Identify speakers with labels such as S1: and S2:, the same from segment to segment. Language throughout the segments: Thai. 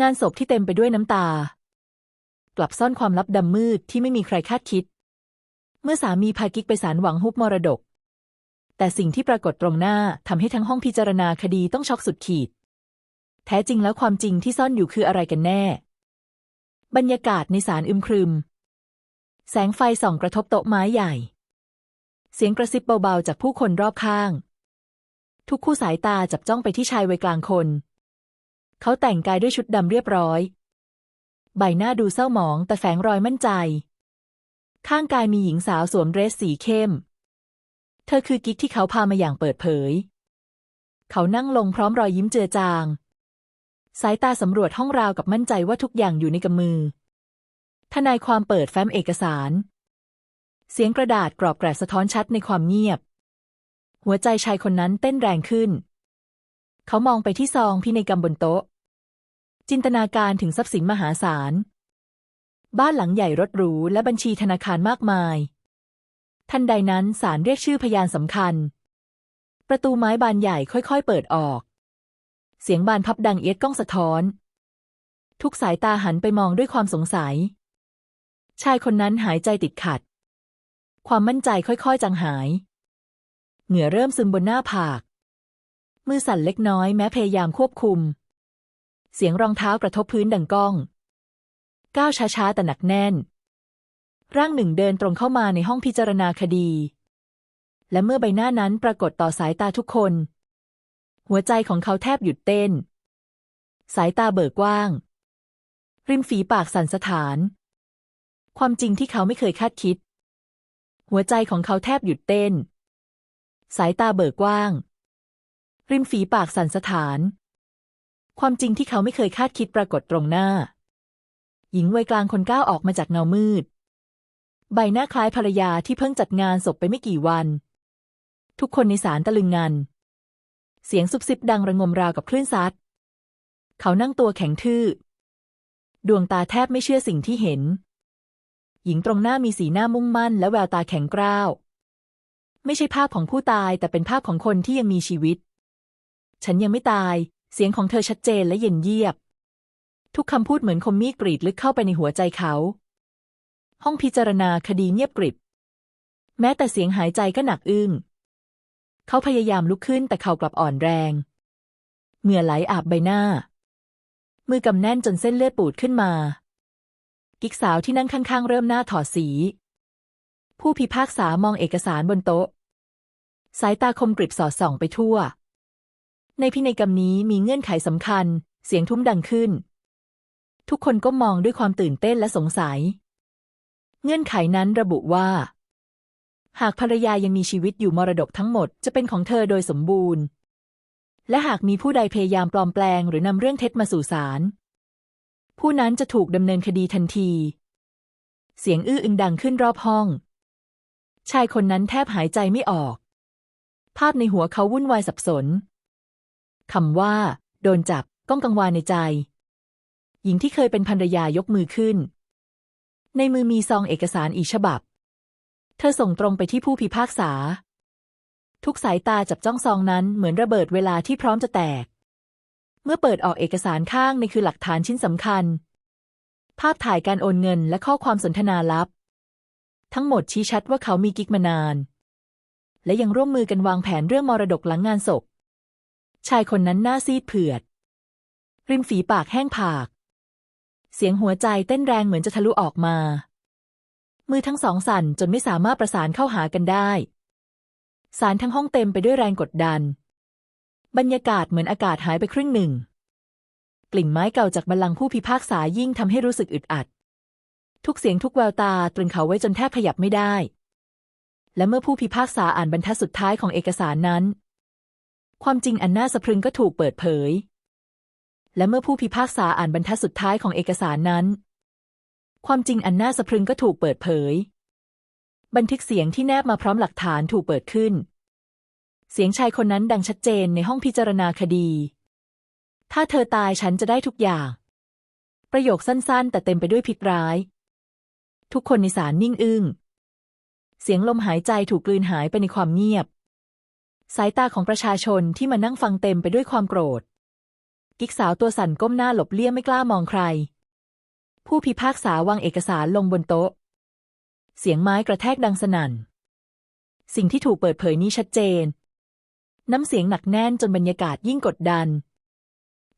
S1: งานศพที่เต็มไปด้วยน้ำตา กลับซ่อนความลับดำมืดที่ไม่มีใครคาดคิด เมื่อสามีพากิ๊กไปศาลหวังฮุบมรดก แต่สิ่งที่ปรากฏตรงหน้าทำให้ทั้งห้องพิจารณาคดีต้องช็อกสุดขีด แท้จริงแล้วความจริงที่ซ่อนอยู่คืออะไรกันแน่ บรรยากาศในศาลอึมครึม แสงไฟส่องกระทบโต๊ะไม้ใหญ่ เสียงกระซิบเบาๆจากผู้คนรอบข้าง ทุกคู่สายตาจับจ้องไปที่ชายวัยกลางคน เขาแต่งกายด้วยชุดดำเรียบร้อย ใบหน้าดูเศร้าหมองแต่แฝงรอยมั่นใจ ข้างกายมีหญิงสาวสวมเดรสสีเข้ม เธอคือกิ๊กที่เขาพามาอย่างเปิดเผย เขานั่งลงพร้อมรอยยิ้มเจือจาง สายตาสำรวจห้องราวกับมั่นใจว่าทุกอย่างอยู่ในกำมือ ทนายความเปิดแฟ้มเอกสาร เสียงกระดาษกรอบแกรดสะท้อนชัดในความเงียบ หัวใจชายคนนั้นเต้นแรงขึ้นเขามองไปที่ซองพินัยกรรมบนโต๊ะ จินตนาการถึงทรัพย์สินมหาศาล บ้านหลังใหญ่รถหรูและบัญชีธนาคารมากมาย ทันใดนั้นศาลเรียกชื่อพยานสำคัญ ประตูไม้บานใหญ่ค่อยๆ เปิดออก เสียงบานพับดังเอียดก้องสะท้อน ทุกสายตาหันไปมองด้วยความสงสัย ชายคนนั้นหายใจติดขัด ความมั่นใจค่อยๆ จางหาย เหงื่อเริ่มซึมบนหน้าผาก มือสั่นเล็กน้อยแม้พยายามควบคุม เสียงรองเท้ากระทบพื้นดังก้อง ก้าวช้าๆแต่หนักแน่น ร่างหนึ่งเดินตรงเข้ามาในห้องพิจารณาคดี และเมื่อใบหน้านั้นปรากฏต่อสายตาทุกคน หัวใจของเขาแทบหยุดเต้น สายตาเบิกกว้าง ริมฝีปากสั่นสะท้าน ความจริงที่เขาไม่เคยคาดคิด หัวใจของเขาแทบหยุดเต้น สายตาเบิกกว้าง ริมฝีปากสั่นสะท้าน ความจริงที่เขาไม่เคยคาดคิดปรากฏตรงหน้า หญิงวัยกลางคนก้าวออกมาจากเงามืด ใบหน้าคล้ายภรรยาที่เพิ่งจัดงานศพไปไม่กี่วัน ทุกคนในศาลตะลึงงัน เสียงซุบซิบดังระงมราวกับคลื่นซัด เขานั่งตัวแข็งทื่อ ดวงตาแทบไม่เชื่อสิ่งที่เห็น หญิงตรงหน้ามีสีหน้ามุ่งมั่นและแววตาแข็งกร้าว ไม่ใช่ภาพของผู้ตายแต่เป็นภาพของคนที่ยังมีชีวิต ฉันยังไม่ตาย เสียงของเธอชัดเจนและเย็นเยียบ ทุกคำพูดเหมือนคมมีดกรีดลึกเข้าไปในหัวใจเขา ห้องพิจารณาคดีเงียบกริบ แม้แต่เสียงหายใจก็หนักอึ้ง เขาพยายามลุกขึ้นแต่เขากลับอ่อนแรงเหงื่อไหลอาบใบหน้า มือกำแน่นจนเส้นเลือดปูดขึ้นมา กิ๊กสาวที่นั่งข้างๆ เริ่มหน้าถอดสี ผู้พิพากษามองเอกสารบนโต๊ะ สายตาคมกริบสอดส่องไปทั่ว ในพินัยกรรมนี้มีเงื่อนไขสำคัญ เสียงทุ้มดังขึ้น ทุกคนก็มองด้วยความตื่นเต้นและสงสัย เงื่อนไขนั้นระบุว่า หากภรรยายังมีชีวิตอยู่มรดกทั้งหมดจะเป็นของเธอโดยสมบูรณ์ และหากมีผู้ใดพยายามปลอมแปลงหรือนำเรื่องเท็จมาสู่ศาลผู้นั้นจะถูกดำเนินคดีทันที เสียงอื้ออึงดังขึ้นรอบห้อง ชายคนนั้นแทบหายใจไม่ออก ภาพในหัวเขาวุ่นวายสับสน คำว่า โดนจับก้องกังวานในใจ หญิงที่เคยเป็นภรรยายกมือขึ้น ในมือมีซองเอกสารอีกฉบับ เธอส่งตรงไปที่ผู้พิพากษา ทุกสายตาจับจ้องซองนั้นเหมือนระเบิดเวลาที่พร้อมจะแตก เมื่อเปิดออกเอกสารข้างในคือหลักฐานชิ้นสำคัญ ภาพถ่ายการโอนเงินและข้อความสนทนาลับ ทั้งหมดชี้ชัดว่าเขามีกิ๊กมานาน และยังร่วมมือกันวางแผนเรื่องมรดกหลังงานศพ ชายคนนั้นหน้าซีดเผือด ริมฝีปากแห้งผาก เสียงหัวใจเต้นแรงเหมือนจะทะลุออกมา มือทั้งสองสั่นจนไม่สามารถประสานเข้าหากันได้ สารทั้งห้องเต็มไปด้วยแรงกดดัน บรรยากาศเหมือนอากาศหายไปครึ่งหนึ่ง กลิ่นไม้เก่าจากบัลลังก์ผู้พิพากษายิ่งทำให้รู้สึกอึดอัด ทุกเสียงทุกแววตาตรึงเขาไว้จนแทบขยับไม่ได้และเมื่อผู้พิพากษาอ่านบรรทัดสุดท้ายของเอกสารนั้น ความจริงอันน่าสะพรึงก็ถูกเปิดเผย และเมื่อผู้พิพากษาอ่านบรรทัดสุดท้ายของเอกสารนั้น ความจริงอันน่าสะพรึงก็ถูกเปิดเผย บันทึกเสียงที่แนบมาพร้อมหลักฐานถูกเปิดขึ้น เสียงชายคนนั้นดังชัดเจนในห้องพิจารณาคดี ถ้าเธอตายฉันจะได้ทุกอย่าง ประโยคสั้นๆ แต่เต็มไปด้วยพิษร้าย ทุกคนในศาลนิ่งอึง้งเสียงลมหายใจถูกกลืนหายไปในความเงียบ สายตาของประชาชนที่มานั่งฟังเต็มไปด้วยความโกรธ กิ๊กสาวตัวสั่นก้มหน้าหลบเลี่ยงไม่กล้ามองใคร ผู้พิพากษาวางเอกสารลงบนโต๊ะ เสียงไม้กระแทกดังสนั่น สิ่งที่ถูกเปิดเผยนี้ชัดเจน น้ำเสียงหนักแน่นจนบรรยากาศยิ่งกดดัน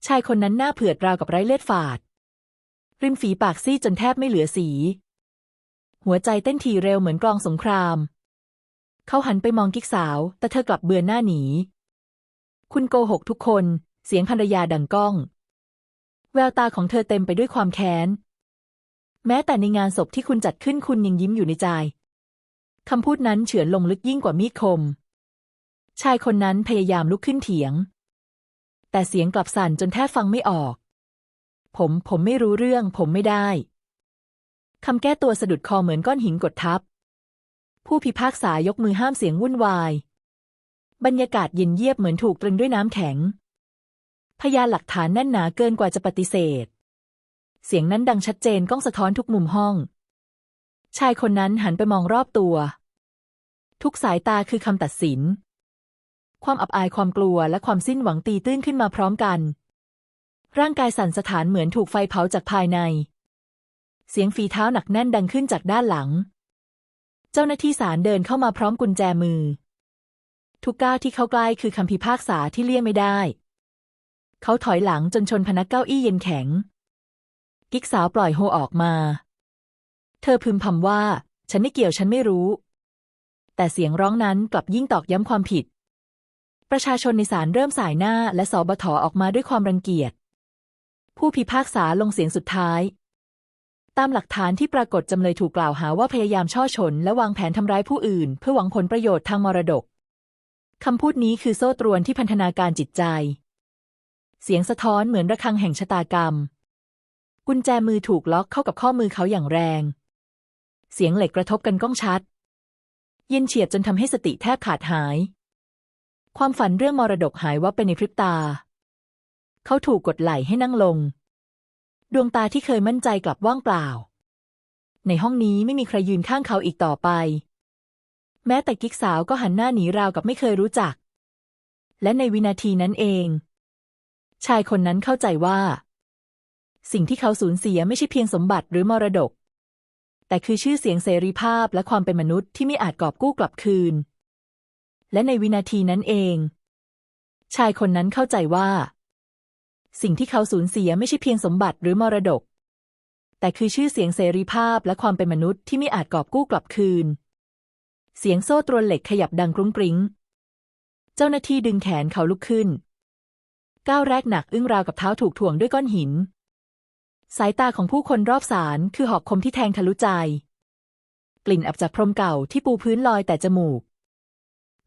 S1: ชายคนนั้นหน้าเผือดราวกับไร้เลือดฝาด ริมฝีปากซีดจนแทบไม่เหลือสี หัวใจเต้นทีเร็วเหมือนกลองสงคราม เขาหันไปมองกิ๊กสาว แต่เธอกลับเบือนหน้าหนี คุณโกหกทุกคน เสียงภรรยาดังก้อง แววตาของเธอเต็มไปด้วยความแค้น แม้แต่ในงานศพที่คุณจัดขึ้นคุณยังยิ้มอยู่ในใจ คำพูดนั้นเฉือนลงลึกยิ่งกว่ามีดคม ชายคนนั้นพยายามลุกขึ้นเถียง แต่เสียงกลับสั่นจนแทบฟังไม่ออก ผมผมไม่รู้เรื่อง ผมไม่ได้คำแก้ตัวสะดุดคอเหมือนก้อนหินกดทับ ผู้พิพากษายกมือห้ามเสียงวุ่นวาย บรรยากาศเย็นเยียบเหมือนถูกตรึงด้วยน้ำแข็ง พยานหลักฐานแน่นหนาเกินกว่าจะปฏิเสธ เสียงนั้นดังชัดเจนก้องสะท้อนทุกมุมห้อง ชายคนนั้นหันไปมองรอบตัว ทุกสายตาคือคำตัดสิน ความอับอายความกลัวและความสิ้นหวังตีตื้นขึ้นมาพร้อมกัน ร่างกายสั่นสะท้านเหมือนถูกไฟเผาจากภายใน เสียงฝีเท้าหนักแน่นดังขึ้นจากด้านหลัง เจ้าหน้าที่ศาลเดินเข้ามาพร้อมกุญแจมือ ทุกก้าวที่เข้าใกล้คือคำพิพากษาที่เลี่ยงไม่ได้ เขาถอยหลังจนชนพนักเก้าอี้เย็นแข็ง กิ๊กสาวปล่อยโฮออกมา เธอพึมพำว่า ฉันไม่เกี่ยวฉันไม่รู้ แต่เสียงร้องนั้นกลับยิ่งตอกย้ำความผิด ประชาชนในศาลเริ่มสายหน้าและสอบถอออกมาด้วยความรังเกียจ ผู้พิพากษาลงเสียงสุดท้าย ตามหลักฐานที่ปรากฏจำเลยถูกกล่าวหาว่าพยายามช่อฉนและวางแผนทำร้ายผู้อื่น เพื่อหวังผลประโยชน์ทางมรดกคำพูดนี้คือโซ่ตรวนที่พันธนาการจิตใจ เสียงสะท้อนเหมือนระฆังแห่งชะตากรรม กุญแจมือถูกล็อกเข้ากับข้อมือเขาอย่างแรง เสียงเหล็กกระทบกันก้องชัด เย็นเฉียบจนทำให้สติแทบขาดหาย ความฝันเรื่องมรดกหายวับไปในพริบตา เขาถูกกดไหล่ให้นั่งลง ดวงตาที่เคยมั่นใจกลับว่างเปล่า ในห้องนี้ไม่มีใครยืนข้างเขาอีกต่อไป แม้แต่กิ๊กสาวก็หันหน้าหนีราวกับไม่เคยรู้จัก และในวินาทีนั้นเอง ชายคนนั้นเข้าใจว่า สิ่งที่เขาสูญเสียไม่ใช่เพียงสมบัติหรือมรดก แต่คือชื่อเสียงเสรีภาพและความเป็นมนุษย์ที่ไม่อาจกอบกู้กลับคืน และในวินาทีนั้นเอง ชายคนนั้นเข้าใจว่า สิ่งที่เขาสูญเสียไม่ใช่เพียงสมบัติหรือมรดก แต่คือชื่อเสียงเสรีภาพและความเป็นมนุษย์ที่ไม่อาจกอบกู้กลับคืน เสียงโซ่ตรวนเหล็กขยับดังกรุ้งกริ้ง เจ้าหน้าที่ดึงแขนเขาลุกขึ้น ก้าวแรกหนักอึ้งราวกับเท้าถูกถ่วงด้วยก้อนหิน สายตาของผู้คนรอบศาลคือหอกคมที่แทงทะลุใจ กลิ่นอับจากพรมเก่าที่ปูพื้นลอยแต่จมูก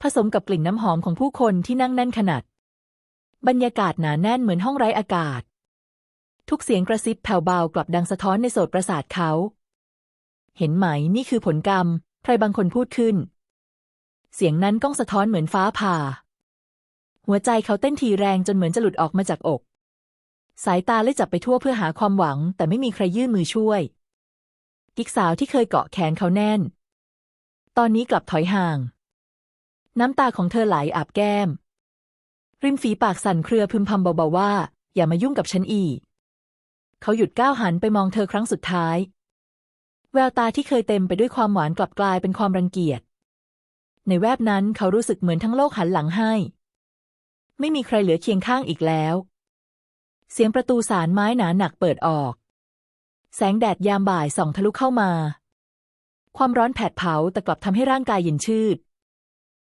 S1: ผสมกับกลิ่นน้ำหอมของผู้คนที่นั่งแน่นขนาด บรรยากาศหนาแน่นเหมือนห้องไร้อากาศ ทุกเสียงกระซิบแผ่วเบากลับดังสะท้อนในโสตประสาทเขา เห็นไหมนี่คือผลกรรม ใครบางคนพูดขึ้น เสียงนั้นก้องสะท้อนเหมือนฟ้าผ่า หัวใจเขาเต้นทีแรงจนเหมือนจะหลุดออกมาจากอก สายตาเลยจับไปทั่วเพื่อหาความหวัง แต่ไม่มีใครยื่นมือช่วยกิ๊กสาวที่เคยเกาะแขนเขาแน่น ตอนนี้กลับถอยห่าง น้ำตาของเธอไหลอาบแก้ม ริมฝีปากสั่นเครือพึมพำเบาๆว่า อย่ามายุ่งกับฉันอีก เขาหยุดก้าวหันไปมองเธอครั้งสุดท้าย แววตาที่เคยเต็มไปด้วยความหวานกลับกลายเป็นความรังเกียจ ในแวบนั้นเขารู้สึกเหมือนทั้งโลกหันหลังให้ ไม่มีใครเหลือเคียงข้างอีกแล้ว เสียงประตูสารไม้หนาหนักเปิดออก แสงแดดยามบ่ายส่องทะลุเข้ามา ความร้อนแผดเผาแต่กลับทำให้ร่างกายเย็นชืด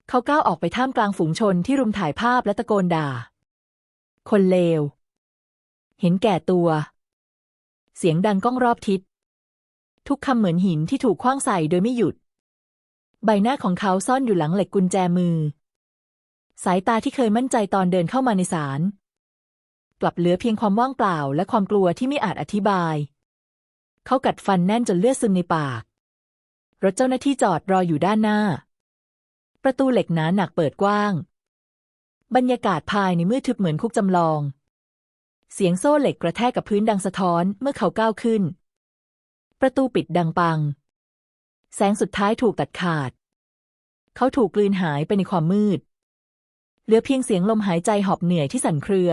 S1: เขาก้าวออกไปท่ามกลางฝูงชนที่รุมถ่ายภาพและตะโกนด่า คนเลว เห็นแก่ตัว เสียงดังก้องรอบทิศ ทุกคำเหมือนหินที่ถูกคว้างใส่โดยไม่หยุด ใบหน้าของเขาซ่อนอยู่หลังเหล็กกุญแจมือ สายตาที่เคยมั่นใจตอนเดินเข้ามาในศาลกลับเหลือเพียงความว่างเปล่าและความกลัวที่ไม่อาจอธิบาย เขากัดฟันแน่นจนเลือดซึมในปาก รถเจ้าหน้าที่จอดรออยู่ด้านหน้า ประตูเหล็กหนาหนักเปิดกว้าง บรรยากาศภายในมืดทึบเหมือนคุกจำลอง เสียงโซ่เหล็กกระแทกกับพื้นดังสะท้อนเมื่อเขาก้าวขึ้น ประตูปิดดังปัง แสงสุดท้ายถูกตัดขาด เขาถูกกลืนหายไปในความมืด เหลือเพียงเสียงลมหายใจหอบเหนื่อยที่สั่นเครือ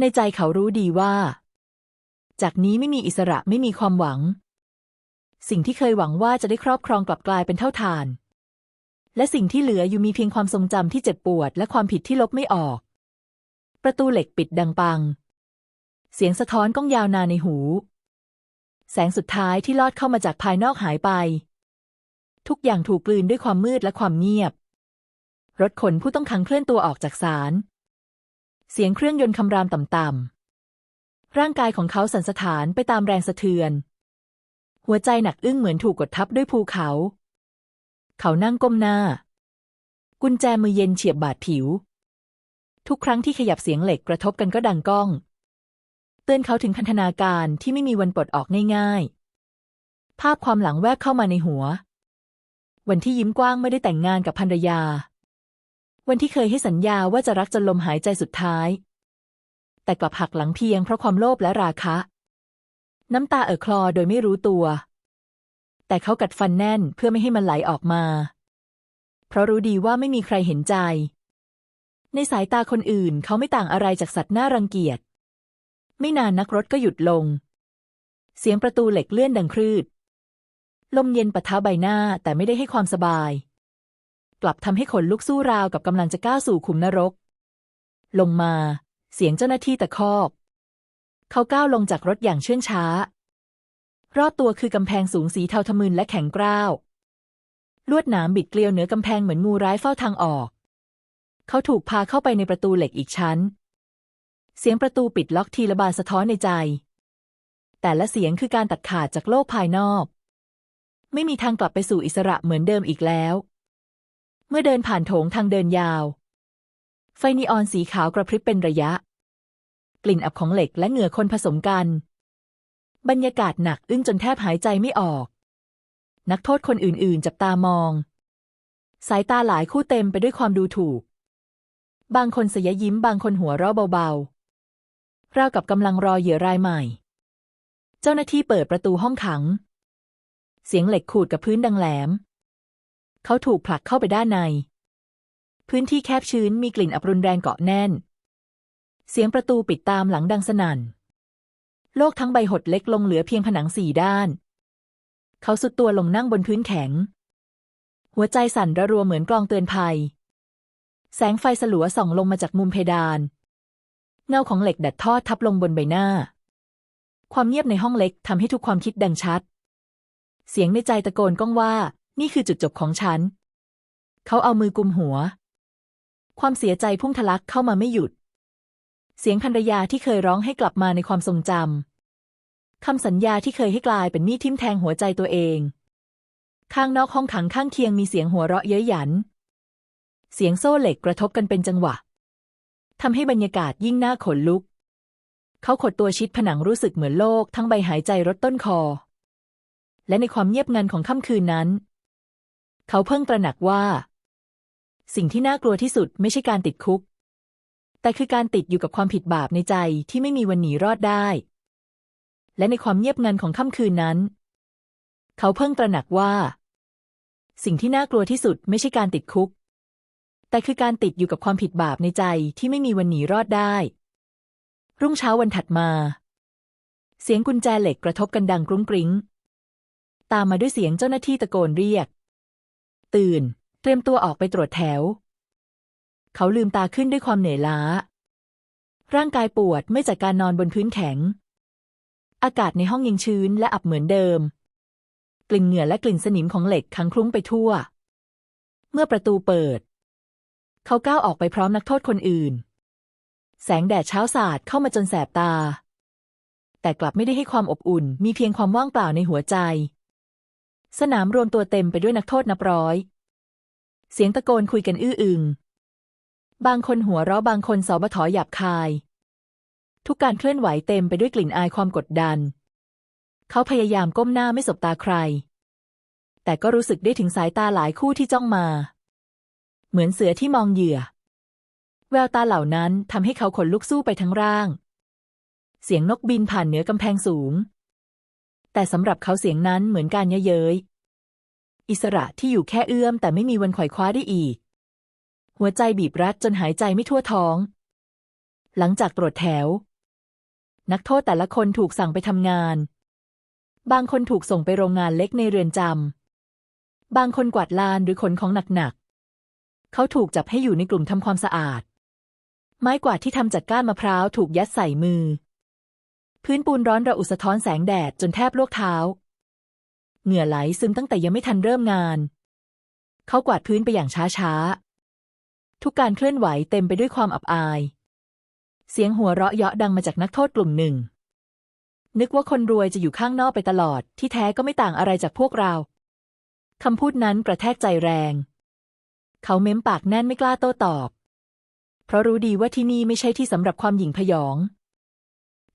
S1: ในใจเขารู้ดีว่า จากนี้ไม่มีอิสระไม่มีความหวัง สิ่งที่เคยหวังว่าจะได้ครอบครองกลับกลายเป็นเท่าทาน และสิ่งที่เหลืออยู่มีเพียงความทรงจำที่เจ็บปวด และความผิดที่ลบไม่ออก ประตูเหล็กปิดดังปัง เสียงสะท้อนก้องยาวนานในหู แสงสุดท้ายที่ลอดเข้ามาจากภายนอกหายไป ทุกอย่างถูกกลืนด้วยความมืดและความเงียบ รถขนผู้ต้องขังเคลื่อนตัวออกจากศาล เสียงเครื่องยนต์คำรามต่ำๆ ร่างกายของเขาสั่นสะท้านไปตามแรงสะเทือน หัวใจหนักอึ้งเหมือนถูกกดทับด้วยภูเขา เขานั่งก้มหน้า กุญแจมือเย็นเฉียบบาดผิว ทุกครั้งที่ขยับเสียงเหล็กกระทบกันก็ดังก้อง เตือนเขาถึงพันธนาการที่ไม่มีวันปลดออกง่ายๆ ภาพความหลังแวบเข้ามาในหัว วันที่ยิ้มกว้างไม่ได้แต่งงานกับภรรยา วันที่เคยให้สัญญาว่าจะรักจนลมหายใจสุดท้าย แต่กลับหักหลังเพียงเพราะความโลภและราคะ น้ำตาเอ่อคลอโดยไม่รู้ตัว แต่เขากัดฟันแน่นเพื่อไม่ให้มันไหลออกมา เพราะรู้ดีว่าไม่มีใครเห็นใจ ในสายตาคนอื่นเขาไม่ต่างอะไรจากสัตว์น่ารังเกียจ ไม่นานนักรถก็หยุดลง เสียงประตูเหล็กเลื่อนดังครืด ลมเย็นปะทะใบหน้าแต่ไม่ได้ให้ความสบาย กลับทำให้ขนลุกสู้ราวกับกำลังจะก้าวสู่ขุมนรก ลงมา เสียงเจ้าหน้าที่ตะคอก เขาก้าวลงจากรถอย่างเชื่องช้า รอบตัวคือกำแพงสูงสีเทาทะมึนและแข็งกร้าว ลวดหนามบิดเกลียวเหนือกำแพงเหมือนงูร้ายเฝ้าทางออก เขาถูกพาเข้าไปในประตูเหล็กอีกชั้น เสียงประตูปิดล็อกทีละบานสะท้อนในใจ แต่ละเสียงคือการตัดขาดจากโลกภายนอก ไม่มีทางกลับไปสู่อิสระเหมือนเดิมอีกแล้ว เมื่อเดินผ่านโถงทางเดินยาว ไฟนีออนสีขาวกระพริบเป็นระยะ กลิ่นอับของเหล็กและเหงื่อคนผสมกัน บรรยากาศหนักอึ้งจนแทบหายใจไม่ออก นักโทษคนอื่นๆ จับตามอง สายตาหลายคู่เต็มไปด้วยความดูถูก บางคนเสยยิ้มบางคนหัวเราะเบาๆ ราวกับกำลังรอเหยื่อรายใหม่ เจ้าหน้าที่เปิดประตูห้องขัง เสียงเหล็กขูดกับพื้นดังแหลม เขาถูกผลักเข้าไปด้านใน พื้นที่แคบชื้นมีกลิ่นอับรุนแรงเกาะแน่น เสียงประตูปิดตามหลังดังสนั่น โลกทั้งใบหดเล็กลงเหลือเพียงผนังสี่ด้าน เขาสุดตัวลงนั่งบนพื้นแข็ง หัวใจสั่นระรัวเหมือนกลองเตือนภัย แสงไฟสลัวส่องลงมาจากมุมเพดาน เงาของเหล็กดัดทอดทับลงบนใบหน้า ความเงียบในห้องเล็กทำให้ทุกความคิดดังชัด เสียงในใจตะโกนก้องว่า นี่คือจุดจบของฉัน เขาเอามือกุมหัว ความเสียใจพุ่งทะลักเข้ามาไม่หยุด เสียงภรรยาที่เคยร้องให้กลับมาในความทรงจำ คำสัญญาที่เคยให้กลายเป็นมีดทิ่มแทงหัวใจตัวเอง ข้างนอกห้องขังข้างเคียงมีเสียงหัวเราะเย้ยหยัน เสียงโซ่เหล็กกระทบกันเป็นจังหวะทำให้บรรยากาศยิ่งน่าขนลุก เขาขดตัวชิดผนังรู้สึกเหมือนโลกทั้งใบหายใจรดต้นคอ และในความเงียบงันของค่ำคืนนั้น เขาเพิ่งตระหนักว่า สิ่งที่น่ากลัวที่สุดไม่ใช่การติดคุก แต่คือการติดอยู่กับความผิดบาปในใจที่ไม่มีวันหนีรอดได้ และในความเงียบงันของค่ำคืนนั้น เขาเพิ่งตระหนักว่า สิ่งที่น่ากลัวที่สุดไม่ใช่การติดคุก แต่คือการติดอยู่กับความผิดบาปในใจที่ไม่มีวันหนีรอดได้ รุ่งเช้าวันถัดมา เสียงกุญแจเหล็กกระทบกันดังกรุ้งกริ้ง ตามมาด้วยเสียงเจ้าหน้าที่ตะโกนเรียก ตื่น เตรียมตัวออกไปตรวจแถว เขาลืมตาขึ้นด้วยความเหนื่อยล้า ร่างกายปวดไม่จากการนอนบนพื้นแข็ง อากาศในห้องยังชื้นและอับเหมือนเดิม กลิ่นเหงื่อและกลิ่นสนิมของเหล็กค้างคลุ้งไปทั่ว เมื่อประตูเปิด เขาก้าวออกไปพร้อมนักโทษคนอื่น แสงแดดเช้าสาดเข้ามาจนแสบตา แต่กลับไม่ได้ให้ความอบอุ่น มีเพียงความว่างเปล่าในหัวใจ สนามรวมตัวเต็มไปด้วยนักโทษนับร้อย เสียงตะโกนคุยกันอื้ออึง บางคนหัวเราะบางคนสอบถอหยาบคาย ทุกการเคลื่อนไหวเต็มไปด้วยกลิ่นอายความกดดัน เขาพยายามก้มหน้าไม่สบตาใคร แต่ก็รู้สึกได้ถึงสายตาหลายคู่ที่จ้องมา เหมือนเสือที่มองเหยื่อ แววตาเหล่านั้นทำให้เขาขนลุกสู้ไปทั้งร่าง เสียงนกบินผ่านเหนือกำแพงสูง แต่สำหรับเขาเสียงนั้นเหมือนการเย้ยเย้ยอิสระที่อยู่แค่เอื้อมแต่ไม่มีวันไขว่คว้าได้อีก หัวใจบีบรัดจนหายใจไม่ทั่วท้อง หลังจากตรวจแถว นักโทษแต่ละคนถูกสั่งไปทำงาน บางคนถูกส่งไปโรงงานเล็กในเรือนจำ บางคนกวาดลานหรือขนของหนักๆ เขาถูกจับให้อยู่ในกลุ่มทำความสะอาด ไม้กวาดที่ทำจากก้านมะพร้าวถูกยัดใส่มือ พื้นปูนร้อนระอุสะท้อนแสงแดดจนแทบลวกเท้า เหงื่อไหลซึมตั้งแต่ยังไม่ทันเริ่มงาน เขากวาดพื้นไปอย่างช้าๆ ทุกการเคลื่อนไหวเต็มไปด้วยความอับอาย เสียงหัวเราะเยาะดังมาจากนักโทษกลุ่มหนึ่ง นึกว่าคนรวยจะอยู่ข้างนอกไปตลอด ที่แท้ก็ไม่ต่างอะไรจากพวกเรา คำพูดนั้นกระแทกใจแรง เขาเม้มปากแน่นไม่กล้าโต้ตอบ เพราะรู้ดีว่าที่นี่ไม่ใช่ที่สำหรับความหยิ่งพยอง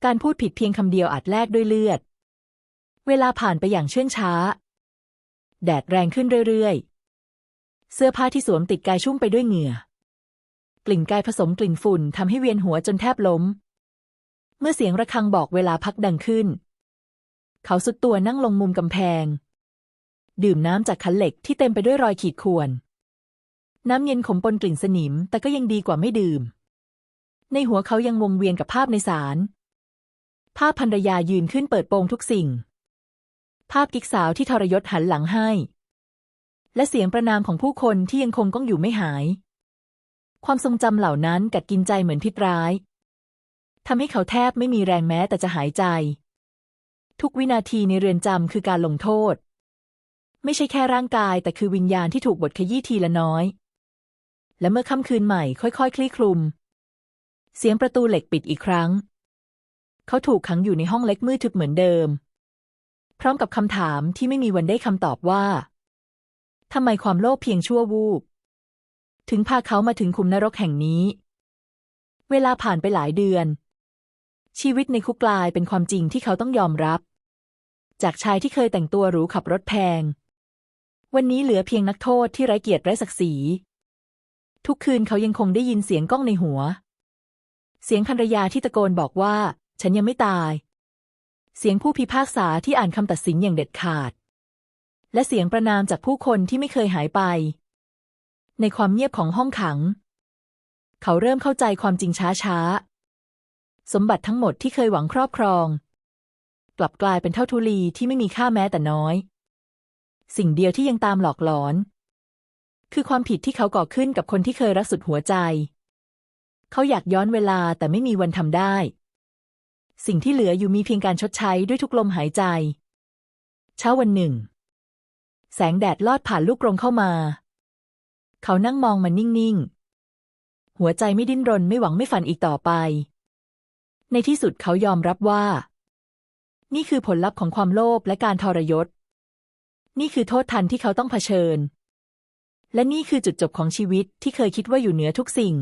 S1: การพูดผิดเพียงคำเดียวอาจแลกด้วยเลือด เวลาผ่านไปอย่างเชื่องช้า แดดแรงขึ้นเรื่อยๆเสื้อผ้าที่สวมติดกายชุ่มไปด้วยเหงื่อ กลิ่นกายผสมกลิ่นฝุ่นทำให้เวียนหัวจนแทบล้ม เมื่อเสียงระฆังบอกเวลาพักดังขึ้น เขาสุดตัวนั่งลงมุมกำแพง ดื่มน้ำจากขันเหล็กที่เต็มไปด้วยรอยขีดข่วน น้ำเย็นขมปนกลิ่นสนิม แต่ก็ยังดีกว่าไม่ดื่ม ในหัวเขายังวงเวียนกับภาพในศาลภาพภรรยายืนขึ้นเปิดโปงทุกสิ่ง ภาพกิ๊กสาวที่ทรยศหันหลังให้ และเสียงประนามของผู้คนที่ยังคงก้องอยู่ไม่หาย ความทรงจำเหล่านั้นกัดกินใจเหมือนพิษร้ายทำให้เขาแทบไม่มีแรงแม้แต่จะหายใจ ทุกวินาทีในเรือนจำคือการลงโทษ ไม่ใช่แค่ร่างกายแต่คือวิญญาณที่ถูกบดขยี้ทีละน้อย และเมื่อค่ำคืนใหม่ค่อยๆคลี่คลุม เสียงประตูเหล็กปิดอีกครั้ง เขาถูกขังอยู่ในห้องเล็กมืดทึบเหมือนเดิม พร้อมกับคำถามที่ไม่มีวันได้คำตอบว่าทำไมความโลภเพียงชั่ววูบ ถึงพาเขามาถึงคุมนรกแห่งนี้ เวลาผ่านไปหลายเดือน ชีวิตในคุกกลายเป็นความจริงที่เขาต้องยอมรับ จากชายที่เคยแต่งตัวหรูขับรถแพง วันนี้เหลือเพียงนักโทษที่ไร้เกียรติไร้ศักดิ์ศรี ทุกคืนเขายังคงได้ยินเสียงก้องในหัว เสียงภรรยาที่ตะโกนบอกว่า ฉันยังไม่ตาย เสียงผู้พิพากษาที่อ่านคำตัดสินอย่างเด็ดขาด และเสียงประนามจากผู้คนที่ไม่เคยหายไป ในความเงียบของห้องขัง เขาเริ่มเข้าใจความจริงช้าๆ สมบัติทั้งหมดที่เคยหวังครอบครอง กลับกลายเป็นเท่าทุลีที่ไม่มีค่าแม้แต่น้อย สิ่งเดียวที่ยังตามหลอกหลอน คือความผิดที่เขาก่อขึ้นกับคนที่เคยรักสุดหัวใจ เขาอยากย้อนเวลาแต่ไม่มีวันทำได้ สิ่งที่เหลืออยู่มีเพียงการชดใช้ด้วยทุกลมหายใจ เช้าวันหนึ่ง แสงแดดลอดผ่านลูกกรงเข้ามา เขานั่งมองมันนิ่ง ๆ หัวใจไม่ดิ้นรนไม่หวังไม่ฝันอีกต่อไป ในที่สุดเขายอมรับว่า นี่คือผลลัพธ์ของความโลภและการทรยศ นี่คือโทษทันที่เขาต้องเผชิญ และนี่คือจุดจบของชีวิตที่เคยคิดว่าอยู่เหนือทุกสิ่ง